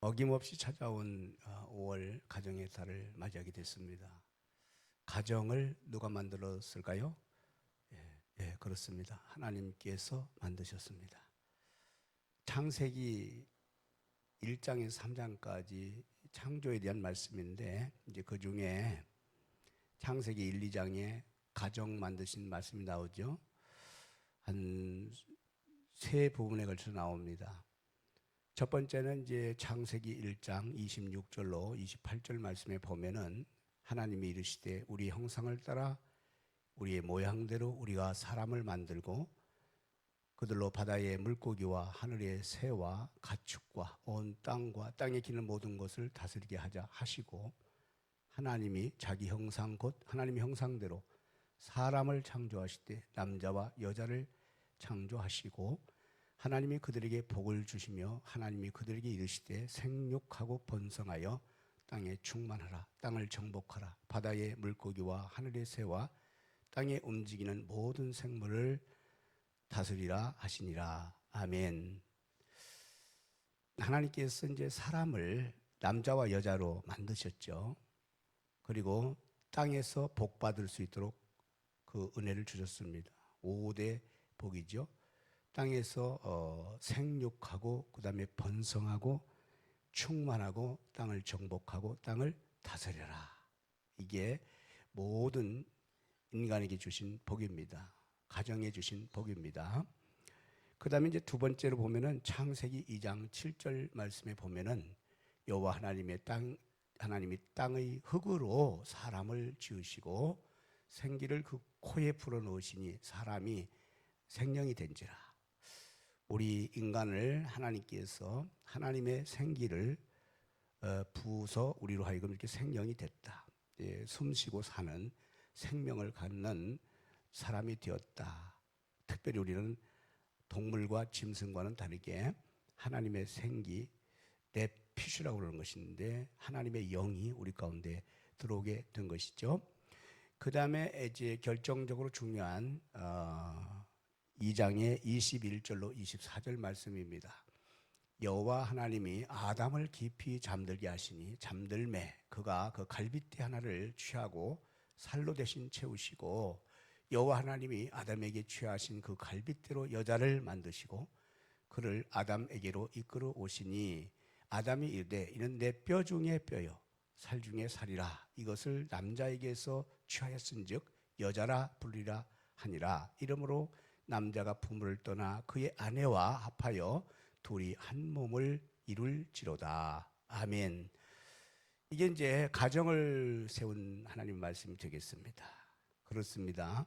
어김없이 찾아온 5월 가정의 달을 맞이하게 됐습니다. 가정을 누가 만들었을까요? 예, 예, 그렇습니다. 하나님께서 만드셨습니다. 창세기 1장에서 3장까지 창조에 대한 말씀인데 이제 그 중에 창세기 1, 2장에 가정 만드신 말씀이 나오죠. 한 세 부분에 걸쳐 나옵니다. 첫 번째는 이제 창세기 1장 26절로 28절 말씀에 보면은 하나님이 이르시되 우리 형상을 따라 우리의 모양대로 우리가 사람을 만들고 그들로 바다의 물고기와 하늘의 새와 가축과 온 땅과 땅에 기는 모든 것을 다스리게 하자 하시고 하나님이 자기 형상 곧 하나님의 형상대로 사람을 창조하실 때 남자와 여자를 창조하시고 하나님이 그들에게 복을 주시며 하나님이 그들에게 이르시되 생육하고 번성하여 땅에 충만하라 땅을 정복하라 바다의 물고기와 하늘의 새와 땅에 움직이는 모든 생물을 다스리라 하시니라 아멘. 하나님께서 이제 사람을 남자와 여자로 만드셨죠. 그리고 땅에서 복 받을 수 있도록 그 은혜를 주셨습니다. 5대 복이죠. 땅에서 어, 생육하고 그다음에 번성하고 충만하고 땅을 정복하고 땅을 다스려라. 이게 모든 인간에게 주신 복입니다. 가정에 주신 복입니다. 그다음에 이제 두 번째로 보면은 창세기 2장 7절 말씀에 보면은 여호와 하나님의 땅 하나님이 땅의 흙으로 사람을 지으시고 생기를 그 코에 불어 넣으시니 사람이 생명이 된지라. 우리 인간을 하나님께서 하나님의 생기를 어, 부어서 우리로 하여금 이렇게 생명이 됐다. 예, 숨쉬고 사는 생명을 갖는 사람이 되었다. 특별히 우리는 동물과 짐승과는 다르게 하나님의 생기, 내 피슈라고 그러는 것인데 하나님의 영이 우리 가운데 들어오게 된 것이죠. 그 다음에 이제 결정적으로 중요한 어, 2장의 21절로 24절 말씀입니다. 여호와 하나님이 아담을 깊이 잠들게 하시니 잠들매 그가 그 갈빗대 하나를 취하고 살로 대신 채우시고 여호와 하나님이 아담에게 취하신 그 갈빗대로 여자를 만드시고 그를 아담에게로 이끌어 오시니 아담이 이르되 이는 내 뼈 중에 뼈요 살 중에 살이라 이것을 남자에게서 취하였은즉 여자라 불리라 하니라 이러므로 남자가 부모를 떠나 그의 아내와 합하여 둘이 한 몸을 이룰지로다. 아멘. 이게 이제 가정을 세운 하나님 말씀이 되겠습니다. 그렇습니다.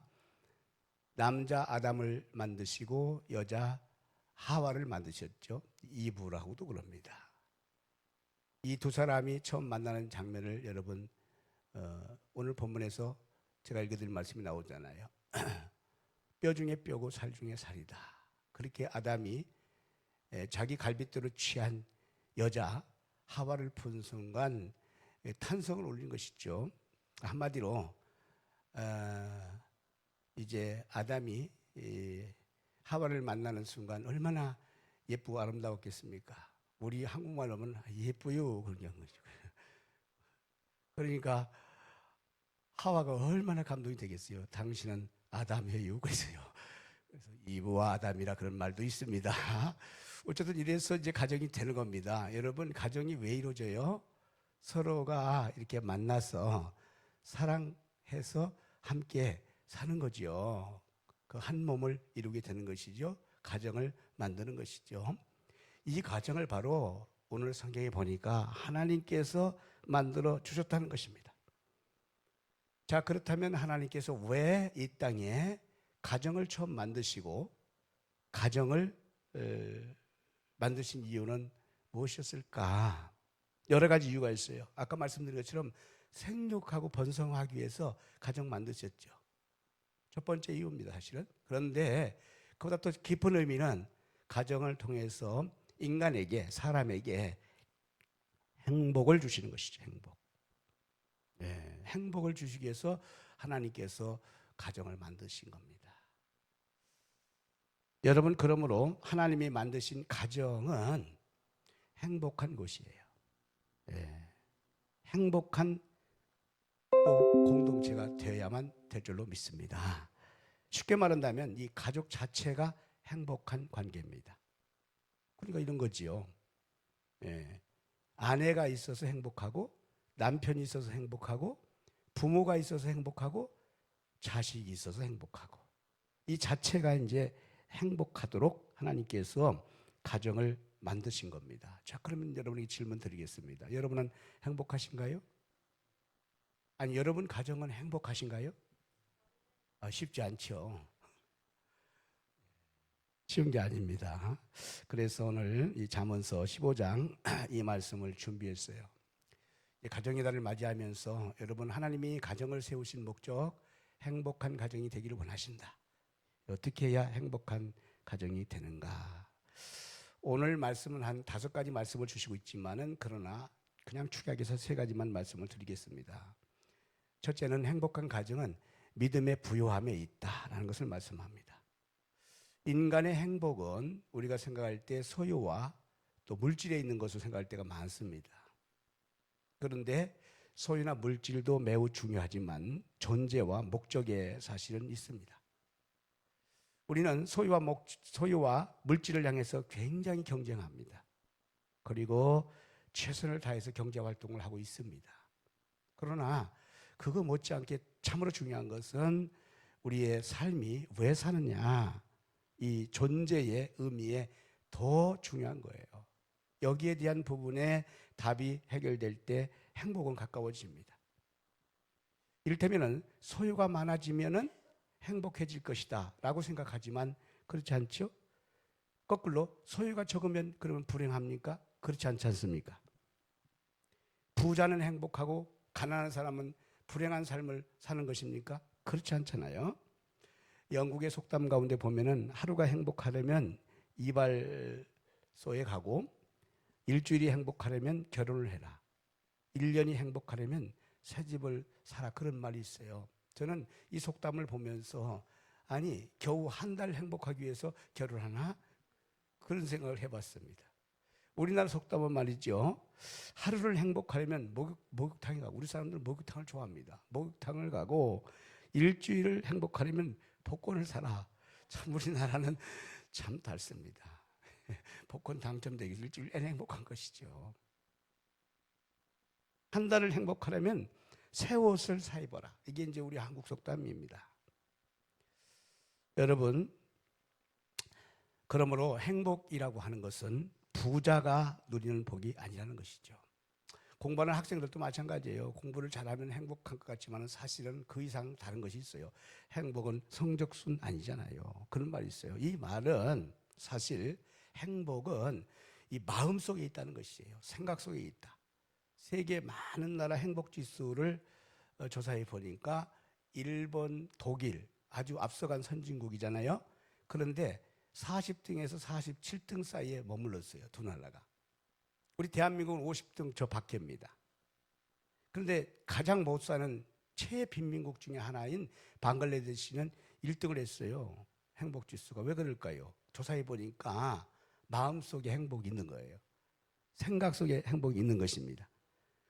남자 아담을 만드시고 여자 하와를 만드셨죠. 이브라고도 그럽니다. 이 두 사람이 처음 만나는 장면을 여러분 어, 오늘 본문에서 제가 읽어드릴 말씀이 나오잖아요. 뼈 중에 뼈고 살 중에 살이다. 그렇게 아담이 자기 갈빗대로 취한 여자 하와를 푼 순간 탄성을 올린 것이죠. 한마디로 어, 이제 아담이 하와를 만나는 순간 얼마나 예쁘고 아름다웠겠습니까? 우리 한국말로 하면 예뻐요 그런 거죠. 그러니까 하와가 얼마나 감동이 되겠어요. 당신은 아담이에요. 그래서요. 그래서 이브와 아담이라 그런 말도 있습니다. 어쨌든 이래서 이제 가정이 되는 겁니다. 여러분 가정이 왜 이루어져요? 서로가 이렇게 만나서 사랑해서 함께 사는 거지요. 그 한 몸을 이루게 되는 것이죠. 가정을 만드는 것이죠. 이 가정을 바로 오늘 성경에 보니까 하나님께서 만들어 주셨다는 것입니다. 자, 그렇다면 하나님께서 왜 이 땅에 가정을 처음 만드시고 가정을 에, 만드신 이유는 무엇이었을까? 여러 가지 이유가 있어요. 아까 말씀드린 것처럼 생육하고 번성하기 위해서 가정 만드셨죠. 첫 번째 이유입니다, 사실은. 그런데 그보다 또 깊은 의미는 가정을 통해서 인간에게, 사람에게 행복을 주시는 것이죠, 행복. 네, 행복을 주시기 위해서 하나님께서 가정을 만드신 겁니다. 여러분, 그러므로 하나님이 만드신 가정은 행복한 곳이에요. 예, 행복한 또 공동체가 되어야만 될 줄로 믿습니다. 쉽게 말한다면 이 가족 자체가 행복한 관계입니다. 그러니까 이런 거지요. 예, 아내가 있어서 행복하고 남편이 있어서 행복하고 부모가 있어서 행복하고 자식이 있어서 행복하고 이 자체가 이제 행복하도록 하나님께서 가정을 만드신 겁니다. 자, 그러면 여러분에게 질문 드리겠습니다. 여러분은 행복하신가요? 아니, 여러분 가정은 행복하신가요? 아, 쉽지 않죠. 쉬운 게 아닙니다. 그래서 오늘 이 잠언서 15장 이 말씀을 준비했어요. 이 가정의 달을 맞이하면서 여러분 하나님이 가정을 세우신 목적 행복한 가정이 되기를 원하신다. 어떻게 해야 행복한 가정이 되는가? 오늘 말씀은 한 다섯 가지 말씀을 주시고 있지만은 그러나 그냥 축약해서 세 가지만 말씀을 드리겠습니다. 첫째는 행복한 가정은 믿음의 부요함에 있다라는 것을 말씀합니다. 인간의 행복은 우리가 생각할 때 소유와 또 물질에 있는 것을 생각할 때가 많습니다. 그런데 소유나 물질도 매우 중요하지만 존재와 목적에 사실은 있습니다. 우리는 소유와 목, 소유와 물질을 향해서 굉장히 경쟁합니다. 그리고 최선을 다해서 경제 활동을 하고 있습니다. 그러나 그거 못지않게 참으로 중요한 것은 우리의 삶이 왜 사느냐 이 존재의 의미에 더 중요한 거예요. 여기에 대한 부분에 답이 해결될 때 행복은 가까워집니다. 이를테면은 소유가 많아지면은 행복해질 것이다 라고 생각하지만 그렇지 않죠? 거꾸로 소유가 적으면 그러면 불행합니까? 그렇지 않지 않습니까? 부자는 행복하고 가난한 사람은 불행한 삶을 사는 것입니까? 그렇지 않잖아요. 영국의 속담 가운데 보면은 하루가 행복하려면 이발소에 가고 일주일이 행복하려면 결혼을 해라. 1년이 행복하려면 새 집을 사라. 그런 말이 있어요. 저는 이 속담을 보면서 아니 겨우 한 달 행복하기 위해서 결혼하나 그런 생각을 해봤습니다. 우리나라 속담은 말이죠. 하루를 행복하려면 목욕, 목욕탕에 가고 우리 사람들은 목욕탕을 좋아합니다. 목욕탕을 가고 일주일을 행복하려면 복권을 사라. 참 우리나라는 참 닮습니다. 복권 당첨되기 일주일 내내 행복한 것이죠. 한 달을 행복하려면 새 옷을 사 입어라. 이게 이제 우리 한국 속담입니다. 여러분, 그러므로 행복이라고 하는 것은 부자가 누리는 복이 아니라는 것이죠. 공부하는 학생들도 마찬가지예요. 공부를 잘하면 행복한 것 같지만 사실은 그 이상 다른 것이 있어요. 행복은 성적순 아니잖아요. 그런 말이 있어요. 이 말은 사실 행복은 이 마음 속에 있다는 것이에요. 생각 속에 있다. 세계 많은 나라 행복 지수를 어, 조사해 보니까 일본, 독일 아주 앞서간 선진국이잖아요. 그런데 40등에서 47등 사이에 머물렀어요. 두 나라가. 우리 대한민국은 50등 저 밖입니다. 그런데 가장 못 사는 최빈민국 중에 하나인 방글라데시는 1등을 했어요. 행복 지수가 왜 그럴까요? 조사해 보니까 마음 속에 행복이 있는 거예요. 생각 속에 행복이 있는 것입니다.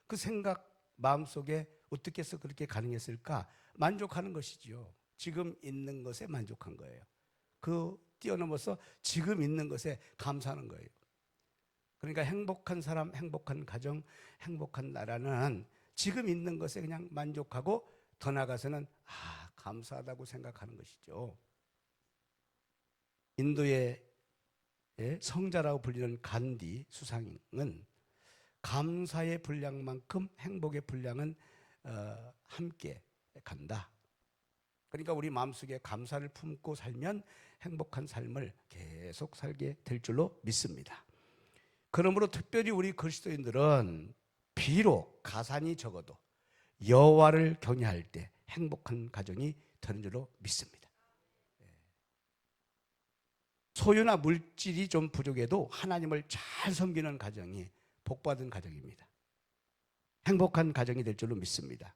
그 생각 마음 속에 어떻게 해서 그렇게 가능했을까? 만족하는 것이지요. 지금 있는 것에 만족한 거예요. 그 뛰어넘어서 지금 있는 것에 감사하는 거예요. 그러니까 행복한 사람, 행복한 가정, 행복한 나라는 지금 있는 것에 그냥 만족하고 더 나가서는 아, 감사하다고 생각하는 것이죠. 인도의 예, 성자라고 불리는 간디 수상은 감사의 분량만큼 행복의 분량은 어, 함께 간다. 그러니까 우리 마음속에 감사를 품고 살면 행복한 삶을 계속 살게 될 줄로 믿습니다. 그러므로 특별히 우리 그리스도인들은 비록 가산이 적어도 여호와를 경외할 때 행복한 가정이 되는 줄로 믿습니다. 예. 소유나 물질이 좀 부족해도 하나님을 잘 섬기는 가정이 복받은 가정입니다. 행복한 가정이 될 줄로 믿습니다.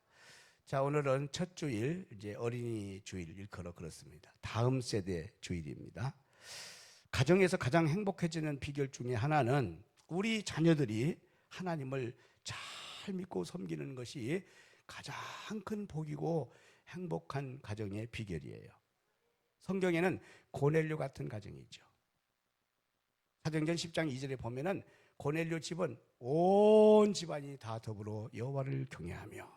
자, 오늘은 첫 주일, 이제 어린이 주일 일컬어 그렇습니다. 다음 세대 주일입니다. 가정에서 가장 행복해지는 비결 중에 하나는 우리 자녀들이 하나님을 잘 믿고 섬기는 것이 가장 큰 복이고 행복한 가정의 비결이에요. 성경에는 고넬료 같은 가정이죠. 사도행전 10장 2절에 보면은 고넬료 집은 온 집안이 다 더불어 여호와를 경외하며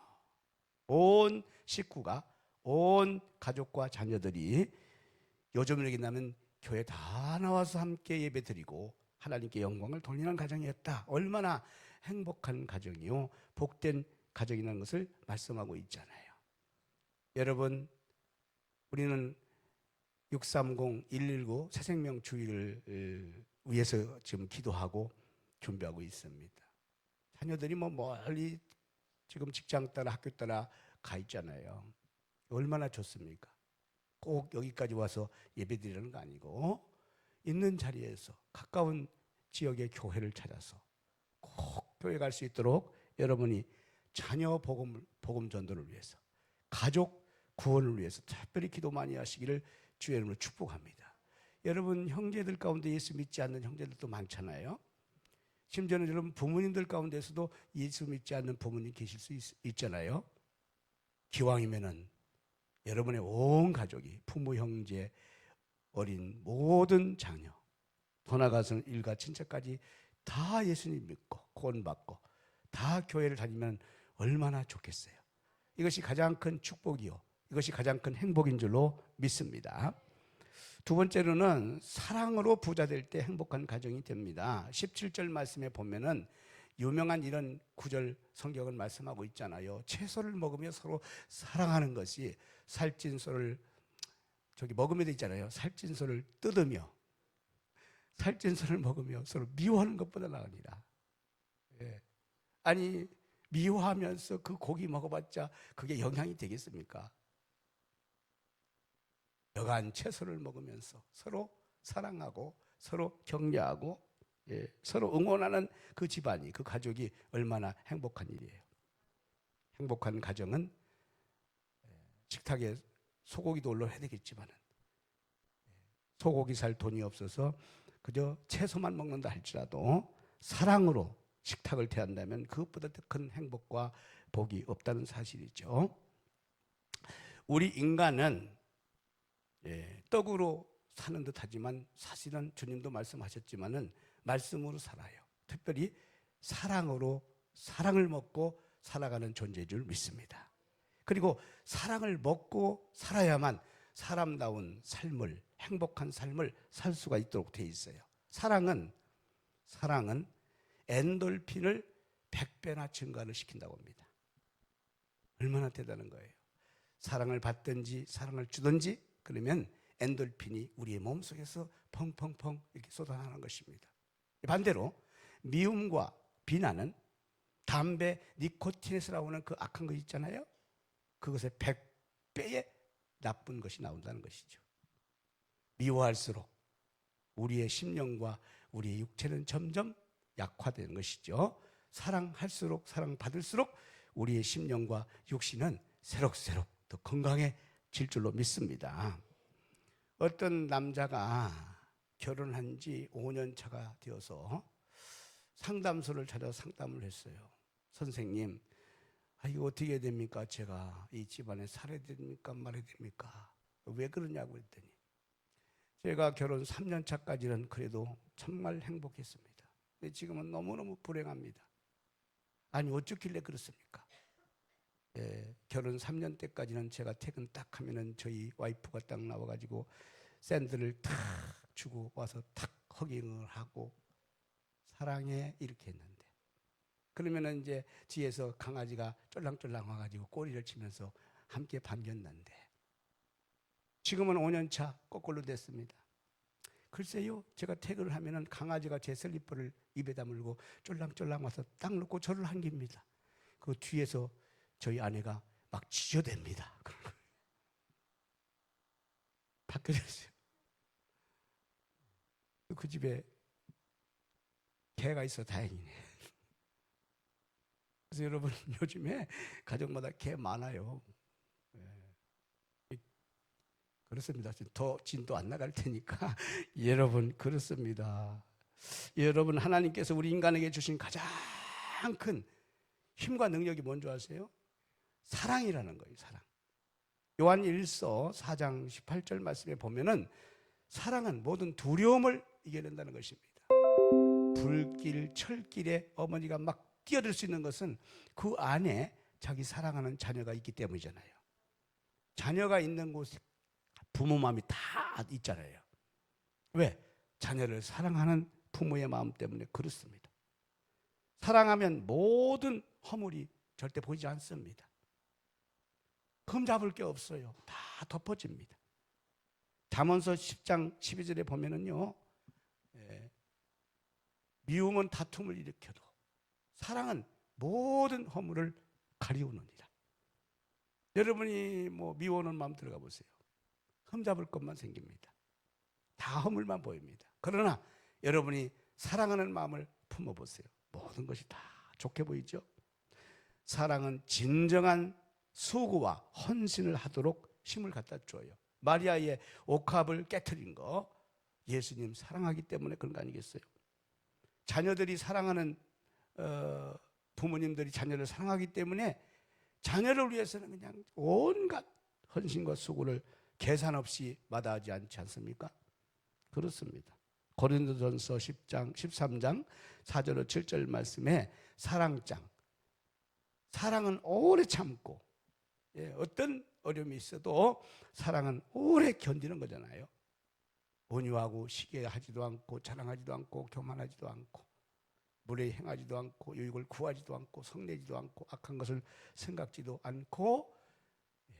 온 식구가 온 가족과 자녀들이 요즘으로 얘기하면 교회 다 나와서 함께 예배드리고 하나님께 영광을 돌리는 가정이었다. 얼마나 행복한 가정이요 복된 가정이라는 것을 말씀하고 있잖아요. 여러분 우리는 630, 119 새생명 주의를 위해서 지금 기도하고 준비하고 있습니다. 자녀들이 뭐 멀리 지금 직장 따라 학교 따라 가 있잖아요. 얼마나 좋습니까? 꼭 여기까지 와서 예배 드리는 거 아니고 있는 자리에서 가까운 지역의 교회를 찾아서 꼭 교회 갈 수 있도록 여러분이 자녀 복음 복음 전도를 위해서 가족 구원을 위해서 특별히 기도 많이 하시기를 주의 이름으로 축복합니다. 여러분 형제들 가운데 예수 믿지 않는 형제들도 많잖아요. 심지어는 여러분 부모님들 가운데서도 예수 믿지 않는 부모님 계실 수 있, 잖아요 기왕이면은 여러분의 온 가족이 부모, 형제, 어린 모든 자녀, 더 나가서는 일가 친척까지 다 예수님 믿고 구원받고 다 교회를 다니면 얼마나 좋겠어요. 이것이 가장 큰 축복이요. 이것이 가장 큰 행복인 줄로 믿습니다. 두 번째로는 사랑으로 부자 될 때 행복한 가정이 됩니다. 17절 말씀에 보면은 유명한 이런 구절 성경을 말씀하고 있잖아요. 채소를 먹으며 서로 사랑하는 것이 살찐 소를 저기 먹으면 돼 있잖아요. 살찐 소를 뜯으며 살찐 소를 먹으며 서로 미워하는 것보다 나으니라. 예. 아니 미워하면서 그 고기 먹어봤자 그게 영향이 되겠습니까? 여간 채소를 먹으면서 서로 사랑하고 서로 격려하고 예, 서로 응원하는 그 집안이 그 가족이 얼마나 행복한 일이에요. 행복한 가정은 예, 식탁에 소고기도 올려야 되겠지만은 예, 소고기 살 돈이 없어서 그저 채소만 먹는다 할지라도 사랑으로 식탁을 대한다면 그것보다 더 큰 행복과 복이 없다는 사실이죠. 우리 인간은 예, 떡으로 사는 듯 하지만 사실은 주님도 말씀하셨지만은 말씀으로 살아요. 특별히 사랑으로 사랑을 먹고 살아가는 존재인 줄 믿습니다. 그리고 사랑을 먹고 살아야만 사람다운 삶을 행복한 삶을 살 수가 있도록 돼 있어요. 사랑은 사랑은 엔돌핀을 100배나 증가를 시킨다고 합니다. 얼마나 대단한 거예요. 사랑을 받든지 사랑을 주든지 그러면 엔돌핀이 우리의 몸속에서 펑펑펑 이렇게 쏟아나는 것입니다. 반대로 미움과 비난은 담배 니코틴에서 나오는 그 악한 것 있잖아요. 그것의 100배의 나쁜 것이 나온다는 것이죠. 미워할수록 우리의 심령과 우리의 육체는 점점 약화되는 것이죠. 사랑할수록 사랑받을수록 우리의 심령과 육신은 새록새록 더 건강해 질 줄로 믿습니다. 어떤 남자가 결혼한 지 5년 차가 되어서 상담소를 찾아 상담을 했어요. 선생님, 아, 이거 어떻게 됩니까? 제가 이 집안에 살아야 됩니까? 말아야 됩니까? 왜 그러냐고 했더니 제가 결혼 3년 차까지는 그래도 정말 행복했습니다. 근데 지금은 너무너무 불행합니다. 아니 어쩌길래 그렇습니까? 예, 결혼 3년 때까지는 제가 퇴근 딱 하면은 저희 와이프가 딱 나와가지고 샌드를 탁 주고 와서 탁 허깅을 하고 사랑해 이렇게 했는데 그러면은 이제 뒤에서 강아지가 쫄랑쫄랑 와가지고 꼬리를 치면서 함께 반겼는데 지금은 5년 차 거꾸로 됐습니다. 글쎄요, 제가 퇴근을 하면은 강아지가 제 슬리퍼를 입에 다물고 쫄랑쫄랑 와서 딱 놓고 저를 한깁니다. 그 뒤에서 저희 아내가 막 지저댑니다. 바뀌어졌어요. 그 집에 개가 있어 다행이네. 그래서 여러분 요즘에 가정마다 개 많아요. 예. 그렇습니다. 더 진도 안 나갈 테니까 여러분 그렇습니다. 여러분 하나님께서 우리 인간에게 주신 가장 큰 힘과 능력이 뭔지 아세요? 사랑이라는 거예요, 사랑. 요한 1서 4장 18절 말씀에 보면은 사랑은 모든 두려움을 이겨낸다는 것입니다. 불길, 철길에 어머니가 막 뛰어들 수 있는 것은 그 안에 자기 사랑하는 자녀가 있기 때문이잖아요. 자녀가 있는 곳에 부모 마음이 다 있잖아요. 왜? 자녀를 사랑하는 부모의 마음 때문에 그렇습니다. 사랑하면 모든 허물이 절대 보이지 않습니다. 금 잡을 게 없어요. 다 덮어집니다. 잠언서 10장 12절에 보면은요. 예, 미움은 다툼을 일으켜도 사랑은 모든 허물을 가리우느니라. 여러분이 뭐 미워하는 마음 들어가 보세요. 흠 잡을 것만 생깁니다. 다 허물만 보입니다. 그러나 여러분이 사랑하는 마음을 품어 보세요. 모든 것이 다 좋게 보이죠? 사랑은 진정한 수고와 헌신을 하도록 힘을 갖다 줘요. 마리아의 옥합을 깨뜨린 거 예수님 사랑하기 때문에 그런 거 아니겠어요? 자녀들이 사랑하는 어, 부모님들이 자녀를 사랑하기 때문에 자녀를 위해서는 그냥 온갖 헌신과 수고를 계산 없이 마다하지 않지 않습니까? 그렇습니다. 고린도전서 10장 13장 4절로 7절 말씀에 사랑장 사랑은 오래 참고 예, 어떤 어려움이 있어도 사랑은 오래 견디는 거잖아요. 온유하고 시기하지도 않고 자랑하지도 않고 교만하지도 않고 물에 행하지도 않고 유익을 구하지도 않고 성내지도 않고 악한 것을 생각지도 않고 예,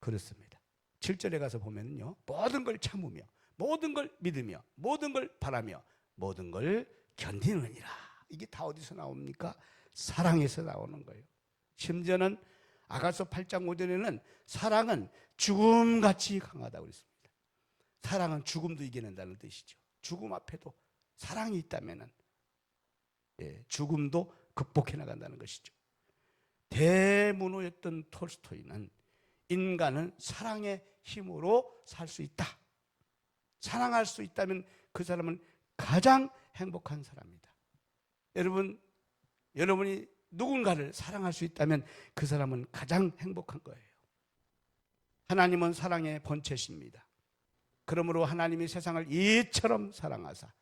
그렇습니다. 7절에 가서 보면요. 모든 걸 참으며 모든 걸 믿으며 모든 걸 바라며 모든 걸 견디느니라. 이게 다 어디서 나옵니까? 사랑에서 나오는 거예요. 심지어는 아가서 8장 5절에는 사랑은 죽음같이 강하다고 그랬습니다. 사랑은 죽음도 이겨낸다는 뜻이죠. 죽음 앞에도 사랑이 있다면은 예, 죽음도 극복해 나간다는 것이죠. 대문호였던 톨스토이는 인간은 사랑의 힘으로 살 수 있다. 사랑할 수 있다면 그 사람은 가장 행복한 사람이다. 여러분, 여러분이 누군가를 사랑할 수 있다면 그 사람은 가장 행복한 거예요. 하나님은 사랑의 본체십니다. 그러므로 하나님이 세상을 이처럼 사랑하사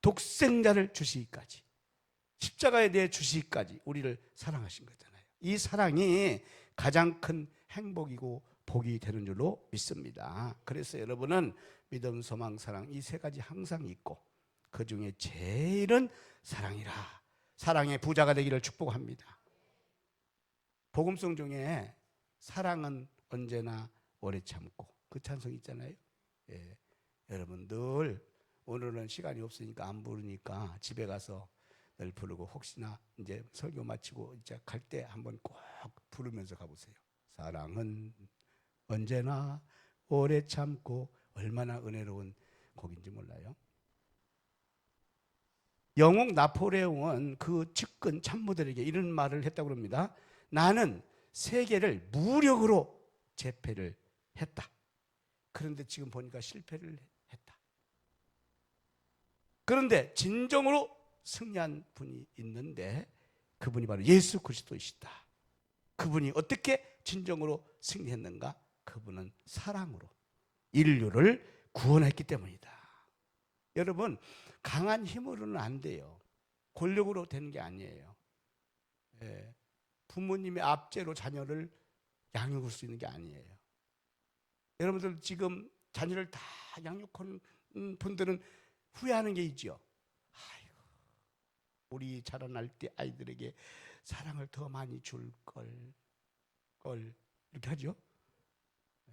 독생자를 주시기까지 십자가에 대해 주시기까지 우리를 사랑하신 거잖아요. 이 사랑이 가장 큰 행복이고 복이 되는 줄로 믿습니다. 그래서 여러분은 믿음, 소망, 사랑 이 세 가지 항상 있고 그 중에 제일은 사랑이라. 사랑의 부자가 되기를 축복합니다. 복음성 중에 사랑은 언제나 오래 참고 그 찬송 있잖아요. 예. 여러분 늘 오늘은 시간이 없으니까 안 부르니까 집에 가서 늘 부르고 혹시나 이제 설교 마치고 이제 갈 때 한번 꼭 부르면서 가보세요. 사랑은 언제나 오래 참고 얼마나 은혜로운 곡인지 몰라요. 영웅 나포레옹은 그 측근 참모들에게 이런 말을 했다고 합니다. 나는 세계를 무력으로 제패를 했다. 그런데 지금 보니까 실패를 했다. 그런데 진정으로 승리한 분이 있는데 그분이 바로 예수 그리스도이시다. 그분이 어떻게 진정으로 승리했는가? 그분은 사랑으로 인류를 구원했기 때문이다. 여러분, 강한 힘으로는 안 돼요. 권력으로 되는 게 아니에요. 예, 부모님의 압제로 자녀를 양육할 수 있는 게 아니에요. 여러분들 지금 자녀를 다 양육한 분들은 후회하는 게 있죠. 아이고, 우리 자라날 때 아이들에게 사랑을 더 많이 줄 걸, 걸 이렇게 하죠. 예,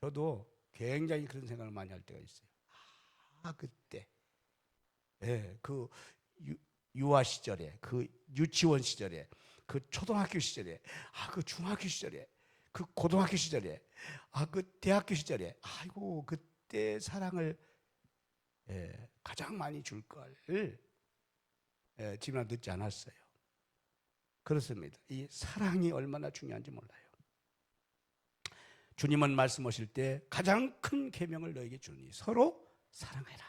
저도 굉장히 그런 생각을 많이 할 때가 있어요. 아 그때, 예, 그 유, 유아 시절에, 그 유치원 시절에, 그 초등학교 시절에, 아 그 중학교 시절에, 그 고등학교 시절에, 아 그 대학교 시절에, 아이고 그때 사랑을 예, 가장 많이 줄 걸. 예, 지금 늦지 않았어요. 그렇습니다. 이 사랑이 얼마나 중요한지 몰라요. 주님은 말씀하실 때 가장 큰 계명을 너에게 주니 서로 사랑해라.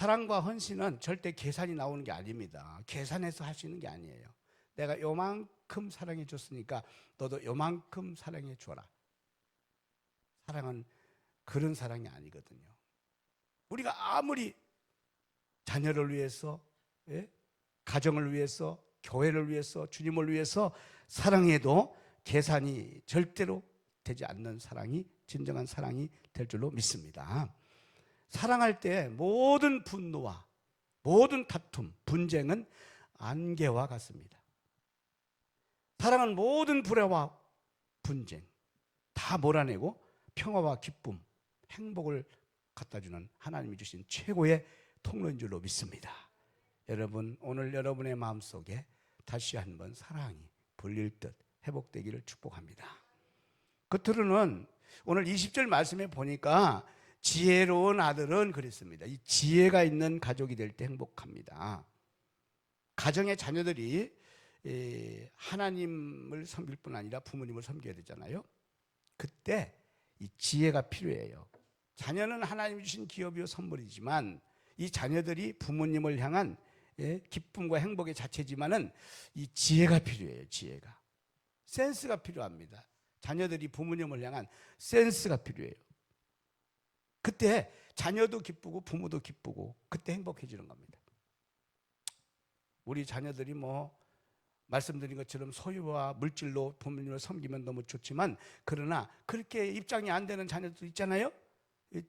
사랑과 헌신은 절대 계산이 나오는 게 아닙니다. 계산해서 할 수 있는 게 아니에요. 내가 요만큼 사랑해 줬으니까 너도 요만큼 사랑해 줘라. 사랑은 그런 사랑이 아니거든요. 우리가 아무리 자녀를 위해서, 예? 가정을 위해서, 교회를 위해서, 주님을 위해서 사랑해도 계산이 절대로 되지 않는 사랑이 진정한 사랑이 될 줄로 믿습니다. 사랑할 때 모든 분노와 모든 다툼, 분쟁은 안개와 같습니다. 사랑은 모든 불화와 분쟁 다 몰아내고 평화와 기쁨, 행복을 갖다 주는 하나님이 주신 최고의 통로인 줄로 믿습니다. 여러분, 오늘 여러분의 마음속에 다시 한번 사랑이 불릴 듯 회복되기를 축복합니다. 끝으로는 오늘 20절 말씀에 보니까 지혜로운 아들은 그랬습니다. 이 지혜가 있는 가족이 될 때 행복합니다. 가정의 자녀들이 에, 하나님을 섬길 뿐 아니라 부모님을 섬겨야 되잖아요. 그때 이 지혜가 필요해요. 자녀는 하나님 주신 기업이요 선물이지만 이 자녀들이 부모님을 향한 예, 기쁨과 행복의 자체지만은 이 지혜가 필요해요. 지혜가 센스가 필요합니다. 자녀들이 부모님을 향한 센스가 필요해요. 그때 자녀도 기쁘고 부모도 기쁘고 그때 행복해지는 겁니다. 우리 자녀들이 뭐 말씀드린 것처럼 소유와 물질로 부모님을 섬기면 너무 좋지만 그러나 그렇게 입장이 안 되는 자녀도 있잖아요.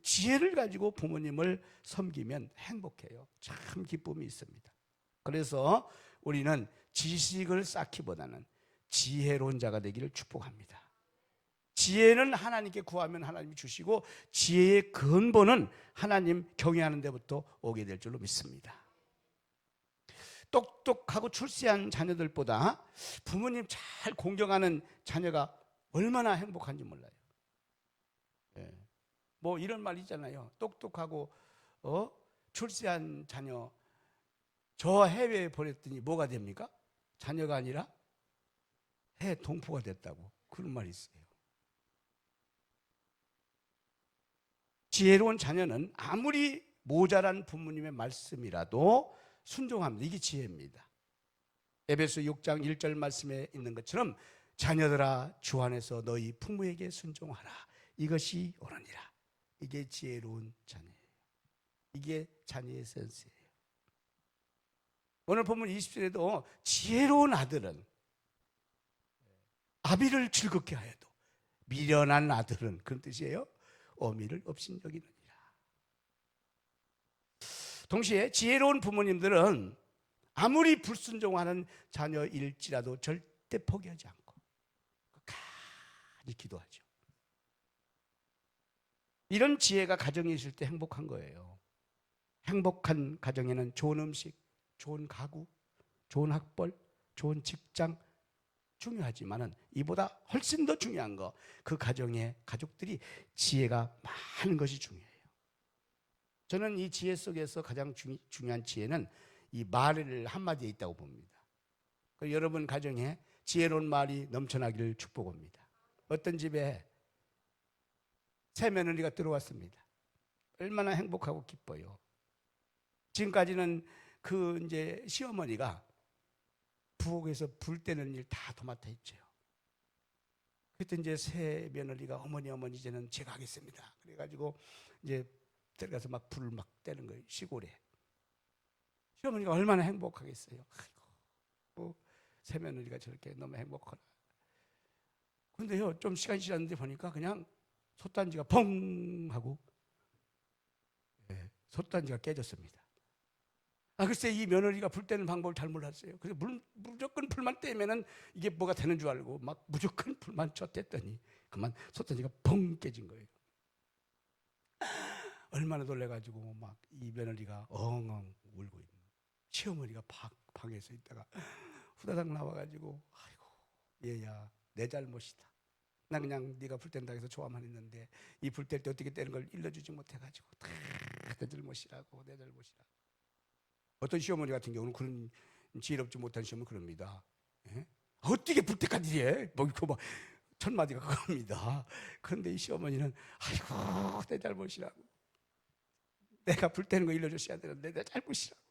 지혜를 가지고 부모님을 섬기면 행복해요. 참 기쁨이 있습니다. 그래서 우리는 지식을 쌓기보다는 지혜로운 자가 되기를 축복합니다. 지혜는 하나님께 구하면 하나님이 주시고 지혜의 근본은 하나님 경외하는 데부터 오게 될 줄로 믿습니다. 똑똑하고 출세한 자녀들보다 부모님 잘 공경하는 자녀가 얼마나 행복한지 몰라요. 예. 뭐 이런 말 있잖아요. 똑똑하고 어? 출세한 자녀 저 해외에 보냈더니 뭐가 됩니까? 자녀가 아니라 해 동포가 됐다고 그런 말이 있어요. 지혜로운 자녀는 아무리 모자란 부모님의 말씀이라도 순종합니다. 이게 지혜입니다. 에베소 6장 1절 말씀에 있는 것처럼 자녀들아 주 안에서 너희 부모에게 순종하라. 이것이 옳으니라. 이게 지혜로운 자녀예요. 이게 자녀의 센스예요. 오늘 보면 20절에도 지혜로운 아들은 아비를 즐겁게 하여도 미련한 아들은 그런 뜻이에요. 어미를 없인 여기느니라. 동시에 지혜로운 부모님들은 아무리 불순종하는 자녀일지라도 절대 포기하지 않고 끝까지 기도하죠. 이런 지혜가 가정에 있을 때 행복한 거예요. 행복한 가정에는 좋은 음식, 좋은 가구, 좋은 학벌, 좋은 직장 중요하지만은 이보다 훨씬 더 중요한 거 그 가정의 가족들이 지혜가 많은 것이 중요해요. 저는 이 지혜 속에서 가장 중, 중요한 지혜는 이말 한마디에 있다고 봅니다. 그 여러분 가정에 지혜로운 말이 넘쳐나기를 축복합니다. 어떤 집에 새 며느리가 들어왔습니다. 얼마나 행복하고 기뻐요. 지금까지는 그 이제 시어머니가 부엌에서 불 때는 일 다 도맡아 했죠. 그때 이제 새 며느리가 어머니 어머니 이제는 제가 하겠습니다. 그래가지고 이제 들어가서 막 불을 막 떼는 거예요 시골에. 시어머니가 얼마나 행복하겠어요. 아이고, 뭐, 새 며느리가 저렇게 너무 행복하나. 근데요 좀 시간이 지났는데 보니까 그냥 솥단지가 펑 하고 예, 솥단지가 깨졌습니다. 아 글쎄 이 며느리가 불 떼는 방법을 잘 몰랐어요. 그래서 물, 무조건 불만 떼면은 이게 뭐가 되는 줄 알고 막 무조건 불만 쳤댔더니 그만 솥단지가 펑 깨진 거예요. 얼마나 놀래가지고 막 이 며느리가 엉엉 울고 있는 시어머니가 방, 방에서 있다가 후다닥 나와가지고 아이고 얘야 내 잘못이다. 나 그냥 네가 불 뗀다 해서 좋아만 했는데 이 불 뗄 때 어떻게 떼는 걸 일러주지 못해가지고 다 내 잘못이라고 내 잘못이라고. 어떤 시어머니 같은 경우는 그런 지혜롭지 못한 시어머니 그럽니다. 예? 어떻게 불 때까지 해? 뭐 이거 막 천마디가 그겁니다. 그런데 이 시어머니는 아이고 내 잘못이라고 내가 불 때는 거 일러주셔야 되는데 내 잘못이라고.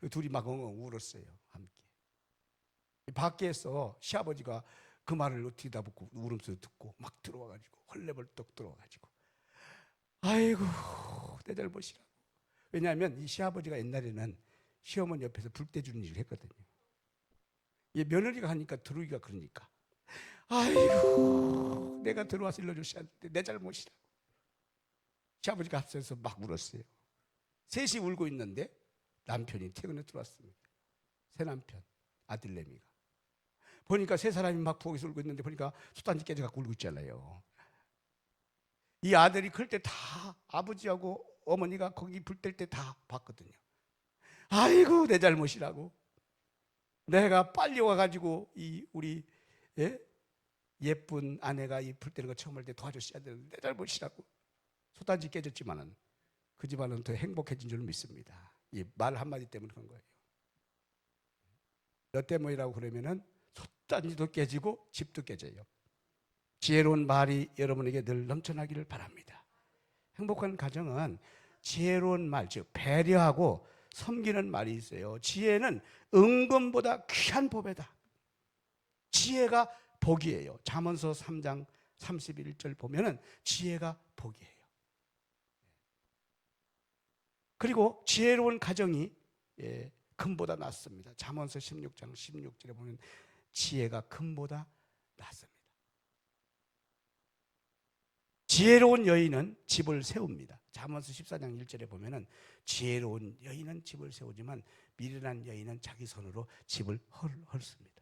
그 둘이 막 엉엉 울었어요. 함께. 이 밖에서 시아버지가 그 말을 어떻게 다 듣고 울음소리 듣고 막 들어와가지고 헐레벌떡 들어와가지고 아이고 내 잘못이라고. 왜냐하면 이 시아버지가 옛날에는 시어머니 옆에서 불 떼주는 일을 했거든요. 이 며느리가 하니까 들어오기가 그러니까 아이고 내가 들어와서 일러주셔야 내 잘못이라고. 시아버지가 앞서서 막 울었어요. 셋이 울고 있는데 남편이 퇴근해 들어왔습니다. 새 남편 아들내미가 보니까 세 사람이 막 부엌에서 울고 있는데 보니까 솥단지 깨져갖고 울고 있잖아요. 이 아들이 클 때 다 아버지하고 어머니가 거기 불 뗄 때 다 봤거든요. 아이고 내 잘못이라고. 내가 빨리 와가지고 이 우리 예? 예쁜 아내가 이불 때는 거 처음 할 때 도와줬어야 되는데 내 잘못이라고. 솥단지 깨졌지만은 그 집안은 더 행복해진 줄 믿습니다. 이 말 한마디 때문에 그런 거예요. 너 때문이라고 그러면은 솥단지도 깨지고 집도 깨져요. 지혜로운 말이 여러분에게 늘 넘쳐나기를 바랍니다. 행복한 가정은 지혜로운 말, 즉 배려하고 섬기는 말이 있어요. 지혜는 은금보다 귀한 법이다. 지혜가 복이에요. 잠언서 3장 31절 보면은 지혜가 복이에요. 그리고 지혜로운 가정이 예, 금보다 낫습니다. 잠언서 16장 16절에 보면 지혜가 금보다 낫습니다. 지혜로운 여인은 집을 세웁니다. 잠언서 14장 1절에 보면은 지혜로운 여인은 집을 세우지만 미련한 여인은 자기 손으로 집을 헐, 헐습니다.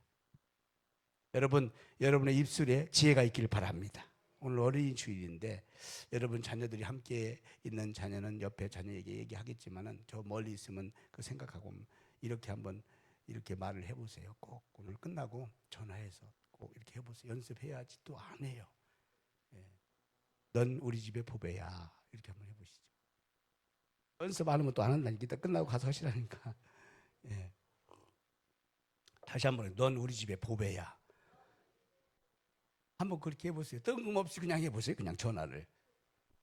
여러분, 여러분의 입술에 지혜가 있기를 바랍니다. 오늘 어린이 주일인데 여러분 자녀들이 함께 있는 자녀는 옆에 자녀에게 얘기하겠지만은 저 멀리 있으면 그 생각하고 이렇게 한번 이렇게 말을 해보세요. 꼭 오늘 끝나고 전화해서 꼭 이렇게 해보세요. 연습해야지 또 안 해요. 예. 넌 우리 집의 보배야. 이렇게 한번 해보시죠. 연습 안 하면 또 안 한다니까. 이따 끝나고 가서 하시라니까. 예. 다시 한번 넌 우리 집의 보배야. 한번 그렇게 해보세요. 뜬금없이 그냥 해보세요. 그냥 전화를.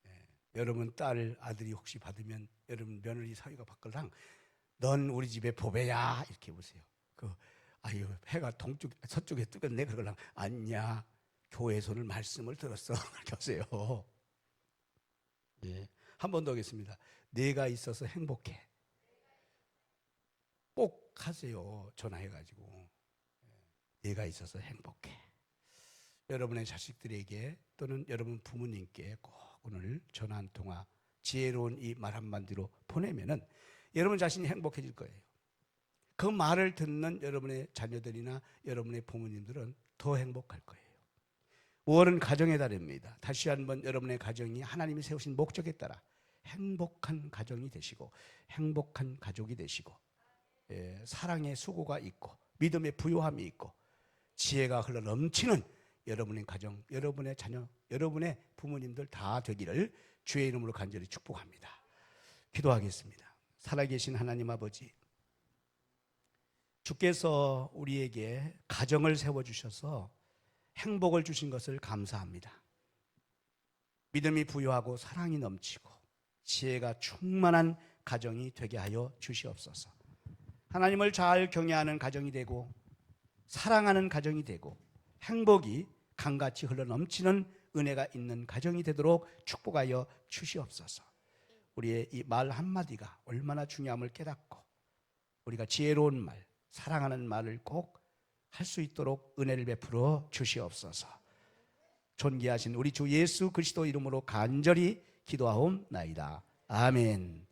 예. 여러분 딸 아들이 혹시 받으면 여러분 며느리 사위가 받걸랑 넌 우리 집의 보배야 이렇게 해보세요. 그 아유 해가 동쪽 서쪽에 뜨겠네 그걸랑 아니야 교회에서는 말씀을 들었어 그렇게 하세요. 예. 한 번 더 하겠습니다. 내가 있어서 행복해. 꼭 하세요. 전화해가지고. 예. 내가 있어서 행복해. 여러분의 자식들에게 또는 여러분 부모님께 꼭 오늘 전화 한 통화 지혜로운 이 말 한마디로 보내면은 여러분 자신이 행복해질 거예요. 그 말을 듣는 여러분의 자녀들이나 여러분의 부모님들은 더 행복할 거예요. 5월은 가정의 달입니다. 다시 한번 여러분의 가정이 하나님이 세우신 목적에 따라 행복한 가정이 되시고 행복한 가족이 되시고 예, 사랑의 수고가 있고 믿음의 부요함이 있고 지혜가 흘러 넘치는 여러분의 가정, 여러분의 자녀, 여러분의 부모님들 다 되기를 주의 이름으로 간절히 축복합니다. 기도하겠습니다. 살아계신 하나님 아버지, 주께서 우리에게 가정을 세워주셔서 행복을 주신 것을 감사합니다. 믿음이 부유하고 사랑이 넘치고 지혜가 충만한 가정이 되게 하여 주시옵소서. 하나님을 잘 경외하는 가정이 되고 사랑하는 가정이 되고 행복이 강같이 흘러 넘치는 은혜가 있는 가정이 되도록 축복하여 주시옵소서. 우리의 이 말 한마디가 얼마나 중요함을 깨닫고 우리가 지혜로운 말, 사랑하는 말을 꼭 할 수 있도록 은혜를 베풀어 주시옵소서. 존귀하신 우리 주 예수 그리스도 이름으로 간절히 기도하옵나이다. 아멘.